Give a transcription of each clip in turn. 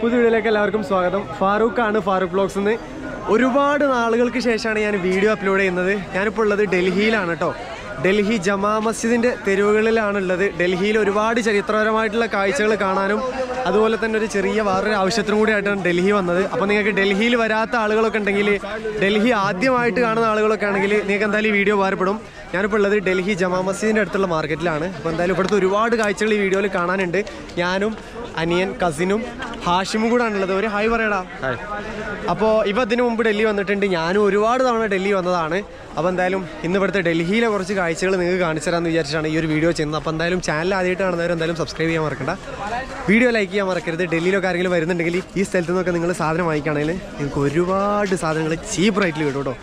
പുതിയ വീഡിയോയിലേക്ക് എല്ലാവർക്കും സ്വാഗതം. ഫാറൂഖാണ് ഫാറൂഖ് ബ്ലോഗ്സ് എന്ന് ഒരുപാട് നാളുകൾക്ക് ശേഷമാണ് ഞാൻ വീഡിയോ അപ്ലോഡ് ചെയ്യുന്നത്. ഞാനിപ്പോൾ ഉള്ളത് ഡൽഹിയിലാണ് കേട്ടോ ഡൽഹി ജമാ മസ്ജിദിന്റെ തെരുവുകളിലാണ് ഉള്ളത് ഡൽഹിയിൽ ഒരുപാട് ചരിത്രപരമായിട്ടുള്ള കാഴ്ചകൾ കാണാനും അതുപോലെ തന്നെ ഒരു ചെറിയ വേറൊരു ആവശ്യത്തിനും കൂടി ആയിട്ടാണ് ഡൽഹി വന്നത്. അപ്പോൾ നിങ്ങൾക്ക് ഡൽഹിയിൽ വരാത്ത ആളുകളൊക്കെ ഉണ്ടെങ്കിൽ ഡൽഹി ആദ്യമായിട്ട് കാണുന്ന ആളുകളൊക്കെ ആണെങ്കിൽ നിങ്ങൾക്ക് എന്തായാലും ഈ വീഡിയോ ഉപകാരപ്പെടും. ഞാനിപ്പോൾ ഉള്ളത് ഡൽഹി ജമാ മസ്ജിദിന്റെ അടുത്തുള്ള മാർക്കറ്റിലാണ് അപ്പോൾ എന്തായാലും ഇവിടുത്തെ ഒരുപാട് കാഴ്ചകൾ ഈ വീഡിയോയിൽ കാണാനുണ്ട്. ഞാനും അനിയൻ കസിനും ഹാഷിമും കൂടെ ആണുള്ളത് ഒരു ഹായ് പറയടാ. അപ്പോൾ ഇവ ഇതിനു മുമ്പ് ഡൽഹി വന്നിട്ടുണ്ട്. ഞാനും ഒരുപാട് തവണ ഡൽഹി വന്നതാണ്. അപ്പോൾ എന്തായാലും ഇന്ന് ഇവിടുത്തെ ഡൽഹിയിലെ കുറച്ച് കാഴ്ചകൾ നിങ്ങൾക്ക് കാണിച്ചു തരാമെന്ന് വിചാരിച്ചിട്ടാണ് ഈ ഒരു വീഡിയോ ചെയ്യുന്നത്. അപ്പോൾ എന്തായാലും ചാനൽ ആദ്യമായിട്ട് കാണുന്നവർ എന്തായാലും സബ്സ്ക്രൈബ് ചെയ്യാൻ മറക്കണ്ട. വീഡിയോ ലൈക്ക് ചെയ്യാൻ മറക്കരുത്. ഡൽഹിയിലൊക്കെ ആരെങ്കിലും വരുന്നുണ്ടെങ്കിൽ ഈ സ്ഥലത്ത് നിന്നൊക്കെ നിങ്ങൾ സാധനം വാങ്ങിക്കുകയാണെങ്കിൽ നിങ്ങൾക്ക് ഒരുപാട് സാധനങ്ങൾ ചീപ്പ് റേറ്റിൽ കിട്ടും കേട്ടോ.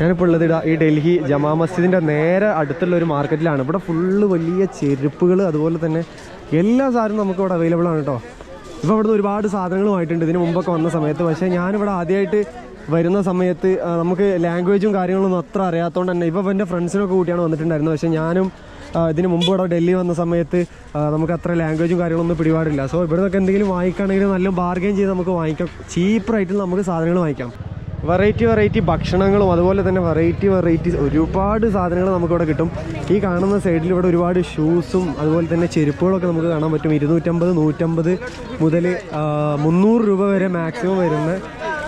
ഞാനിപ്പോൾ ഉള്ളത് ഈ ഡൽഹി ജമാ മസ്ജിദിന്റെ നേരെ അടുത്തുള്ള ഒരു മാർക്കറ്റിലാണ് ഇവിടെ ഫുള്ള് വലിയ ചെരുപ്പുകൾ അതുപോലെ തന്നെ എല്ലാ സാധനവും നമുക്ക് ഇവിടെ അവൈലബിൾ ആണ് കേട്ടോ. ഇപ്പോൾ ഇവിടുന്ന് ഒരുപാട് സാധനങ്ങളുമായിട്ടുണ്ട് ഇതിന് മുമ്പൊക്കെ വന്ന സമയത്ത്. പക്ഷേ ഞാനിവിടെ ആദ്യമായിട്ട് വരുന്ന സമയത്ത് നമുക്ക് ലാംഗ്വേജും കാര്യങ്ങളൊന്നും അത്ര അറിയാത്തതുകൊണ്ട് തന്നെ ഇപ്പോൾ എന്റെ ഫ്രണ്ട്സിനൊക്കെ കൂട്ടിയാണ് വന്നിട്ടുണ്ടായിരുന്നത്. പക്ഷേ ഞാനും ഇതിന് മുമ്പ് ഇവിടെ ഡൽഹി വന്ന സമയത്ത് നമുക്ക് അത്ര ലാംഗ്വേജും കാര്യങ്ങളൊന്നും പിടിപാടില്ല. സോ ഇവിടെ നിന്നൊക്കെ എന്തെങ്കിലും വാങ്ങിക്കുകയാണെങ്കിൽ നല്ല ബാർഗെയിൻ ചെയ്ത് നമുക്ക് വാങ്ങിക്കാം. ചീപ്പറായിട്ട് നമുക്ക് സാധനങ്ങൾ വാങ്ങിക്കാം. വെറൈറ്റി വെറൈറ്റി ഭക്ഷണങ്ങളും അതുപോലെ തന്നെ വെറൈറ്റി വെറൈറ്റി ഒരുപാട് സാധനങ്ങൾ നമുക്കിവിടെ കിട്ടും. ഈ കാണുന്ന സൈഡിൽ ഇവിടെ ഒരുപാട് ഷൂസും അതുപോലെ തന്നെ ചെരുപ്പുകളൊക്കെ നമുക്ക് കാണാൻ പറ്റും. ഇരുന്നൂറ്റമ്പത് നൂറ്റമ്പത് മുതൽ മുന്നൂറ് രൂപ വരെ മാക്സിമം വരുന്ന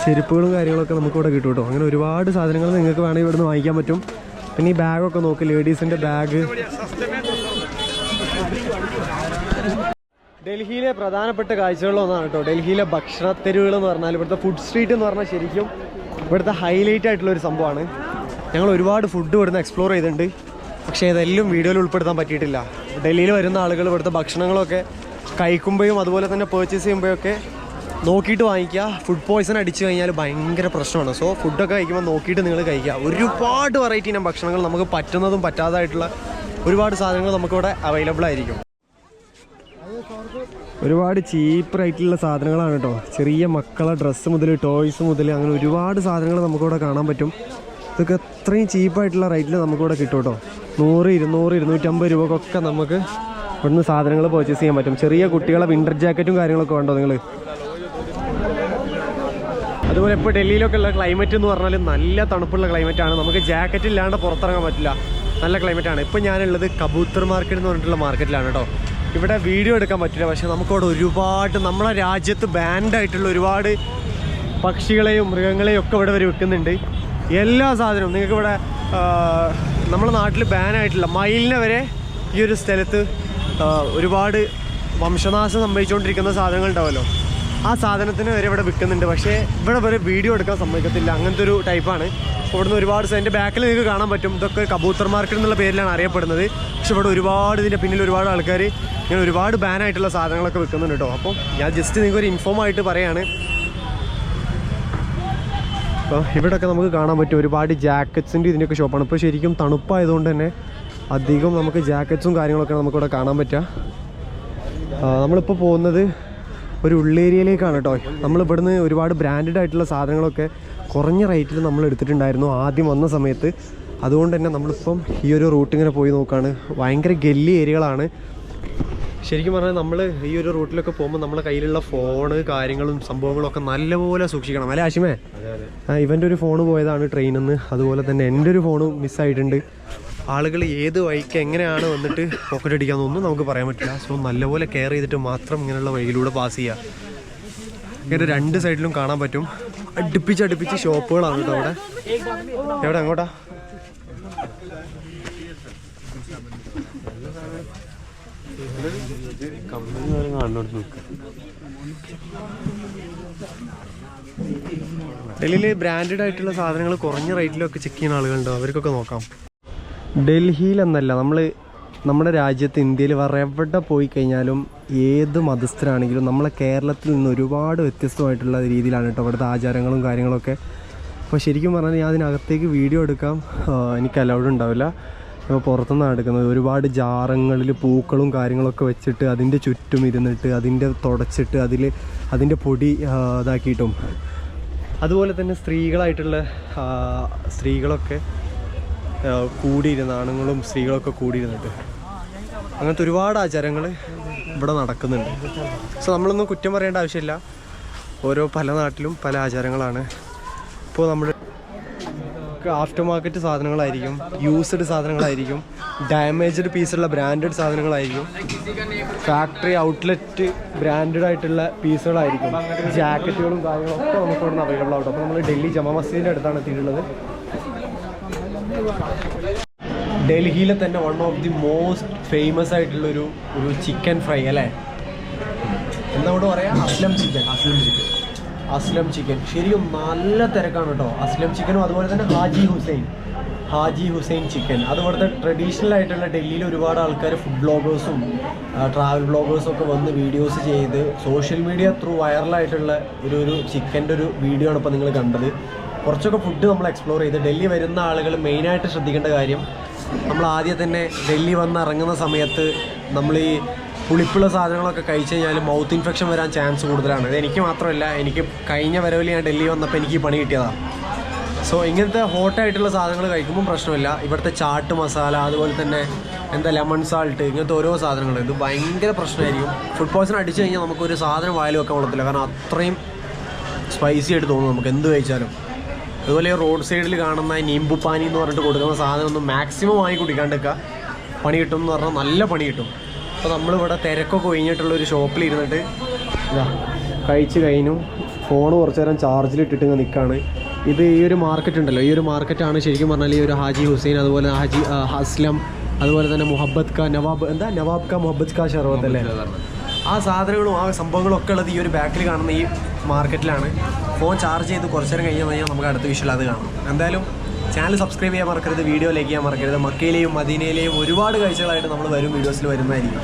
ചെരുപ്പുകളും കാര്യങ്ങളൊക്കെ നമുക്കിവിടെ കിട്ടും കേട്ടോ. അങ്ങനെ ഒരുപാട് സാധനങ്ങൾ നിങ്ങൾക്ക് വേണമെങ്കിൽ ഇവിടുന്ന് വാങ്ങിക്കാൻ പറ്റും. പിന്നെ ഈ ബാഗൊക്കെ നോക്ക് ലേഡീസിന്റെ ബാഗ്. ഡൽഹിയിലെ പ്രധാനപ്പെട്ട കാഴ്ചകളൊന്നാണ് കേട്ടോ. ഡൽഹിയിലെ ഭക്ഷണ തെരുവുകൾ എന്ന് പറഞ്ഞാൽ ഇവിടുത്തെ ഫുഡ് സ്ട്രീറ്റ് എന്ന് പറഞ്ഞാൽ ശരിക്കും ഇവിടുത്തെ ഹൈലൈറ്റ് ആയിട്ടുള്ള ഒരു സംഭവമാണ്. ഞങ്ങൾ ഒരുപാട് ഫുഡ് ഇവിടുന്ന് എക്സ്പ്ലോർ ചെയ്തിട്ടുണ്ട്. പക്ഷേ ഇതെല്ലാം വീഡിയോയിൽ ഉൾപ്പെടുത്താൻ പറ്റിയിട്ടില്ല. ഡൽഹിയിൽ വരുന്ന ആളുകൾ ഇവിടുത്തെ ഭക്ഷണങ്ങളൊക്കെ കഴിക്കുമ്പോഴും അതുപോലെ തന്നെ പേർച്ചേസ് ചെയ്യുമ്പോഴൊക്കെ നോക്കിയിട്ട് വാങ്ങിക്കുക. ഫുഡ് പോയ്സൺ അടിച്ചു കഴിഞ്ഞാൽ ഭയങ്കര പ്രശ്നമാണ്. സോ ഫുഡൊക്കെ കഴിക്കുമ്പോൾ നോക്കിയിട്ട് നിങ്ങൾ കഴിക്കുക. ഒരുപാട് വെറൈറ്റി ഇനം ഭക്ഷണങ്ങൾ നമുക്ക് പറ്റുന്നതും പറ്റാതായിട്ടുള്ള ഒരുപാട് സാധനങ്ങൾ നമുക്കിവിടെ അവൈലബിൾ ആയിരിക്കും. ഒരുപാട് ചീപ്പ് റേറ്റിലുള്ള സാധനങ്ങളാണ് കേട്ടോ. ചെറിയ മക്കളെ ഡ്രസ്സ് മുതൽ ടോയ്സ് മുതൽ അങ്ങനെ ഒരുപാട് സാധനങ്ങൾ നമുക്കിവിടെ കാണാൻ പറ്റും. ഇതൊക്കെ അത്രയും ചീപ്പായിട്ടുള്ള റേറ്റിൽ നമുക്കിവിടെ കിട്ടും കേട്ടോ. നൂറ് ഇരുന്നൂറ് ഇരുന്നൂറ്റമ്പത് രൂപക്കൊക്കെ നമുക്ക് ഇവിടുന്ന് സാധനങ്ങൾ പർച്ചേസ് ചെയ്യാൻ പറ്റും. ചെറിയ കുട്ടികളെ വിന്റർ ജാക്കറ്റും കാര്യങ്ങളൊക്കെ വേണ്ടോ നിങ്ങൾ അതുപോലെ ഇപ്പോൾ ഡൽഹിയിലൊക്കെ ഉള്ള ക്ലൈമറ്റ് എന്ന് പറഞ്ഞാൽ നല്ല തണുപ്പുള്ള ക്ലൈമറ്റ് ആണ്. നമുക്ക് ജാക്കറ്റ് ഇല്ലാണ്ട് പുറത്തിറങ്ങാൻ പറ്റില്ല. നല്ല ക്ലൈമറ്റാണ് ആണ്. ഇപ്പം ഞാനുള്ളത് കബൂത്തർ മാർക്കറ്റ് എന്ന് പറഞ്ഞിട്ടുള്ള മാർക്കറ്റിലാണ് കേട്ടോ. ഇവിടെ വീഡിയോ എടുക്കാൻ പറ്റില്ല. പക്ഷെ നമുക്കവിടെ ഒരുപാട് നമ്മളെ രാജ്യത്ത് ബാൻഡായിട്ടുള്ള ഒരുപാട് പക്ഷികളെയും മൃഗങ്ങളെയും ഒക്കെ ഇവിടെ വരെ വെക്കുന്നുണ്ട്. എല്ലാ സാധനവും നിങ്ങൾക്ക് ഇവിടെ നമ്മുടെ നാട്ടിൽ ബാനായിട്ടുള്ള മയിലിനെ വരെ ഈ ഒരു സ്ഥലത്ത് ഒരുപാട് വംശനാശം സംഭവിച്ചുകൊണ്ടിരിക്കുന്ന സാധനങ്ങൾ ഉണ്ടാവുമല്ലോ ആ സാധനത്തിന് വരെ ഇവിടെ വിൽക്കുന്നുണ്ട്. പക്ഷേ ഇവിടെ വരെ വീഡിയോ എടുക്കാൻ സമ്മതിക്കത്തില്ല. അങ്ങനത്തെ ഒരു ടൈപ്പാണ്. ഇവിടുന്ന് ഒരുപാട് എന്റെ ബാക്കിൽ നിങ്ങൾക്ക് കാണാൻ പറ്റും. ഇതൊക്കെ കബൂത്തർ മാർക്കറ്റ് എന്നുള്ള പേരിലാണ് അറിയപ്പെടുന്നത്. പക്ഷെ ഇവിടെ ഒരുപാട് ഇതിന്റെ പിന്നിൽ ഒരുപാട് ആൾക്കാർ ഇങ്ങനെ ഒരുപാട് ബാനായിട്ടുള്ള സാധനങ്ങളൊക്കെ വിൽക്കുന്നുണ്ട് കേട്ടോ. അപ്പോൾ ഞാൻ ജസ്റ്റ് നിങ്ങൾക്ക് ഒരു ഇൻഫോം ആയിട്ട് പറയാണ്. അപ്പോൾ ഇവിടെയൊക്കെ നമുക്ക് കാണാൻ പറ്റും ഒരുപാട് ജാക്കറ്റ്സിന്റെ ഇതിന്റെയൊക്കെ ഷോപ്പാണ് ഇപ്പോൾ ശരിക്കും തണുപ്പായതുകൊണ്ട് തന്നെ അധികം നമുക്ക് ജാക്കറ്റ്സും കാര്യങ്ങളൊക്കെ നമുക്കിവിടെ കാണാൻ പറ്റുക നമ്മളിപ്പോൾ പോകുന്നത് ഒരു ഉള്ളേരിയയിലേക്കാണ് കേട്ടോ. നമ്മൾ ഇവിടുന്ന് ഒരുപാട് ബ്രാൻഡഡ് ആയിട്ടുള്ള സാധനങ്ങളൊക്കെ കുറഞ്ഞ റേറ്റിൽ നമ്മൾ എടുത്തിട്ടുണ്ടായിരുന്നു ആദ്യം വന്ന സമയത്ത്. അതുകൊണ്ട് തന്നെ നമ്മളിപ്പം ഈ ഒരു റൂട്ട് ഇങ്ങനെ പോയി നോക്കുകയാണ് ഭയങ്കര ഗല്ലി ഏരിയകളാണ്. ശരിക്കും പറഞ്ഞാൽ നമ്മൾ ഈ ഒരു റൂട്ടിലൊക്കെ പോകുമ്പോൾ നമ്മളെ കയ്യിലുള്ള ഫോണ് കാര്യങ്ങളും സംഭവങ്ങളൊക്കെ നല്ലപോലെ സൂക്ഷിക്കണം. അല്ലേ ആശിമേ? ഇവന്റെ ഒരു ഫോൺ പോയതാണ് ട്രെയിനിൽ നിന്ന് അതുപോലെ തന്നെ എന്റെ ഒരു ഫോണും മിസ്സായിട്ടുണ്ട് ആളുകൾ ഏത് വഴിക്ക് എങ്ങനെയാണ് വന്നിട്ട് പോക്കറ്റ് അടിക്കാമെന്നൊന്നും നമുക്ക് പറയാൻ പറ്റില്ല. സോ നല്ലപോലെ കെയർ ചെയ്തിട്ട് മാത്രം ഇങ്ങനെയുള്ള വഴിയിലൂടെ പാസ് ചെയ്യുക ഇങ്ങനെ രണ്ട് സൈഡിലും കാണാൻ പറ്റും. അടുപ്പിച്ച് അടുപ്പിച്ച് ഷോപ്പുകളാണ് കേട്ടോ അവിടെ. എവിടെ? അങ്ങോട്ടാ? ഡൽഹിയിൽ ബ്രാൻഡഡ് ആയിട്ടുള്ള സാധനങ്ങൾ കുറഞ്ഞ റേറ്റിലൊക്കെ ചെക്ക് ചെയ്യുന്ന ആളുകളുണ്ടോ? അവർക്കൊക്കെ നോക്കാം. ഡൽഹിയിലെന്നല്ല നമ്മൾ നമ്മുടെ രാജ്യത്ത് ഇന്ത്യയിൽ വേറെ എവിടെ പോയി കഴിഞ്ഞാലും ഏത് മതസ്ഥരാണെങ്കിലും നമ്മളെ കേരളത്തിൽ നിന്ന് ഒരുപാട് വ്യത്യസ്തമായിട്ടുള്ള രീതിയിലാണ് കേട്ടോ അവിടുത്തെ ആചാരങ്ങളും കാര്യങ്ങളൊക്കെ. അപ്പോൾ ശരിക്കും പറഞ്ഞാൽ ഞാൻ അതിനകത്തേക്ക് വീഡിയോ എടുക്കാം. എനിക്ക് അലൗഡ് ഉണ്ടാവില്ല. അപ്പോൾ പുറത്തുനിന്നാണ് എടുക്കുന്നത്. ഒരുപാട് ജാറങ്ങളിൽ പൂക്കളും കാര്യങ്ങളൊക്കെ വെച്ചിട്ട് അതിന്റെ ചുറ്റും ഇരുന്നിട്ട് അതിന്റെ തുടച്ചിട്ട് അതിൽ അതിന്റെ പൊടി ഇതാക്കിയിട്ടും. അതുപോലെ തന്നെ സ്ത്രീകളായിട്ടുള്ള സ്ത്രീകളൊക്കെ കൂടിയിരുന്ന് ആണുങ്ങളും സ്ത്രീകളൊക്കെ കൂടിയിരുന്നിട്ട്. അങ്ങനത്തെ ഒരുപാട് ആചാരങ്ങൾ ഇവിടെ നടക്കുന്നുണ്ട്. സോ നമ്മളൊന്നും കുറ്റം പറയേണ്ട ആവശ്യമില്ല. ഓരോ പല നാട്ടിലും പല ആചാരങ്ങളാണ്. ഇപ്പോൾ നമ്മുടെ ആഫ്റ്റർ മാർക്കറ്റ് സാധനങ്ങളായിരിക്കും യൂസ്ഡ് സാധനങ്ങളായിരിക്കും ഡാമേജ്ഡ് പീസുള്ള ബ്രാൻഡഡ് സാധനങ്ങളായിരിക്കും ഫാക്ടറി ഔട്ട്ലെറ്റ് ബ്രാൻഡഡ് ആയിട്ടുള്ള പീസുകളായിരിക്കും ജാക്കറ്റുകളും കാര്യങ്ങളും ഒക്കെ നമുക്ക് ഇവിടെ നിന്ന് അവൈലബിൾ ആവും. അപ്പോൾ നമ്മൾ ഡൽഹി ജമാ മസ്ജിദിന്റെ അടുത്താണ് എത്തിയിട്ടുള്ളത്. ഡൽഹിയിലെ തന്നെ one of the most famous ആയിട്ടുള്ളൊരു ഒരു ഒരു ചിക്കൻ ഫ്രൈ അല്ലേ? എന്താ കൂടെ പറയാ Aslam chicken Aslam chicken Aslam chicken ശരിക്കും നല്ല തിരക്കാണ് കേട്ടോ അസ്ലം ചിക്കനും അതുപോലെ തന്നെ ഹാജി ഹുസൈൻ. ഹാജി ഹുസൈൻ ചിക്കൻ അത് ഇവിടുത്തെ ട്രഡീഷണൽ ആയിട്ടുള്ള ഡൽഹിയിൽ ഒരുപാട് ആൾക്കാർ ഫുഡ് ബ്ലോഗേഴ്സും ട്രാവൽ ബ്ലോഗേഴ്സും ഒക്കെ വന്ന് വീഡിയോസ് ചെയ്ത് സോഷ്യൽ മീഡിയ ത്രൂ വൈറലായിട്ടുള്ള ഒരു ഒരു ചിക്കന്റെ ഒരു വീഡിയോ ആണ് ഇപ്പോൾ നിങ്ങൾ കണ്ടത്. കുറച്ചൊക്കെ ഫുഡ് നമ്മൾ എക്സ്പ്ലോർ ചെയ്ത് ഡൽഹി വരുന്ന ആളുകൾ മെയിനായിട്ട് ശ്രദ്ധിക്കേണ്ട കാര്യം നമ്മൾ ആദ്യം തന്നെ ഡൽഹി വന്ന് ഇറങ്ങുന്ന സമയത്ത് നമ്മൾ ഈ പുളിപ്പുള്ള സാധനങ്ങളൊക്കെ കഴിച്ചു കഴിഞ്ഞാൽ മൗത്ത് ഇൻഫെക്ഷൻ വരാൻ ചാൻസ് കൂടുതലാണ്. എനിക്ക് മാത്രമല്ല എനിക്ക് കഴിഞ്ഞ വരവിൽ ഞാൻ ഡൽഹി വന്നപ്പോൾ എനിക്ക് പണി കിട്ടിയതാണ് സോ ഇങ്ങനത്തെ ഹോട്ടായിട്ടുള്ള സാധനങ്ങൾ കഴിക്കുമ്പോൾ പ്രശ്നമില്ല. ഇവിടുത്തെ ചാട്ട് മസാല അതുപോലെ തന്നെ എന്താ ലെമൺ സാൾട്ട് ഇങ്ങനത്തെ ഓരോ സാധനങ്ങൾ. ഇത് ഭയങ്കര പ്രശ്നമായിരിക്കും. ഫുഡ് പോയ്സൺ അടിച്ചു കഴിഞ്ഞാൽ നമുക്കൊരു സാധനം വായിൽ വെക്കാൻ കൊള്ളത്തില്ല. കാരണം അത്രയും സ്പൈസി ആയിട്ട് തോന്നും നമുക്ക്. എന്ത് കഴിച്ചാലും. അതുപോലെ റോഡ് സൈഡിൽ കാണുന്ന നീമ്പുപ്പാനി നീമ്പു പാനി എന്ന് പറഞ്ഞിട്ട് കൊടുക്കുന്ന സാധനം ഒന്ന് മാക്സിമം ആയി കുടിക്കാണ്ടിരിക്കുക. പണി കിട്ടും എന്ന് പറഞ്ഞാൽ നല്ല പണി കിട്ടും. അപ്പോൾ നമ്മളിവിടെ തിരക്കൊക്കെ ഒഴിഞ്ഞിട്ടുള്ള ഒരു ഷോപ്പിൽ ഇരുന്നിട്ട് ഇതാ കഴിച്ച് കഴിഞ്ഞു. ഫോൺ കുറച്ച് നേരം ചാർജിലിട്ടിട്ട് ഇങ്ങനെ നിൽക്കുകയാണ് ഇത് ഈ ഒരു മാർക്കറ്റ് ഉണ്ടല്ലോ. ഈ ഒരു മാർക്കറ്റാണ് ശരിക്കും പറഞ്ഞാൽ ഈ ഒരു ഹാജി ഹുസൈൻ അതുപോലെ ഹാജി ഹസ്ലം അസ്ലം അതുപോലെ തന്നെ മുഹബത്ത് ഖാ നവാബ് എന്താ? നവാബ് ഖാ മുഹബത്ത് ഖാ ഷർവത്ത് അല്ലേ? ആ സാധനങ്ങളും ആ സംഭവങ്ങളും ഒക്കെ ഉള്ളത് ഈ ഒരു ബാക്കിൽ കാണുന്ന ഈ മാർക്കറ്റിലാണ് ഫോൺ ചാർജ് ചെയ്ത് കുറച്ച് നേരം കഴിഞ്ഞ് കഴിഞ്ഞാൽ നമുക്ക് അടുത്ത വിഷയം അത് കാണാം. എന്തായാലും ചാനൽ സബ്സ്ക്രൈബ് ചെയ്യാൻ മറക്കരുത് വീഡിയോ ലൈക്ക് ചെയ്യാൻ മറക്കരുത്. മക്കയിലെയും മദീനയിലെയും ഒരുപാട് കാഴ്ചകളായിട്ട് നമ്മൾ വരും വീഡിയോസിൽ വരുന്നതായിരിക്കും.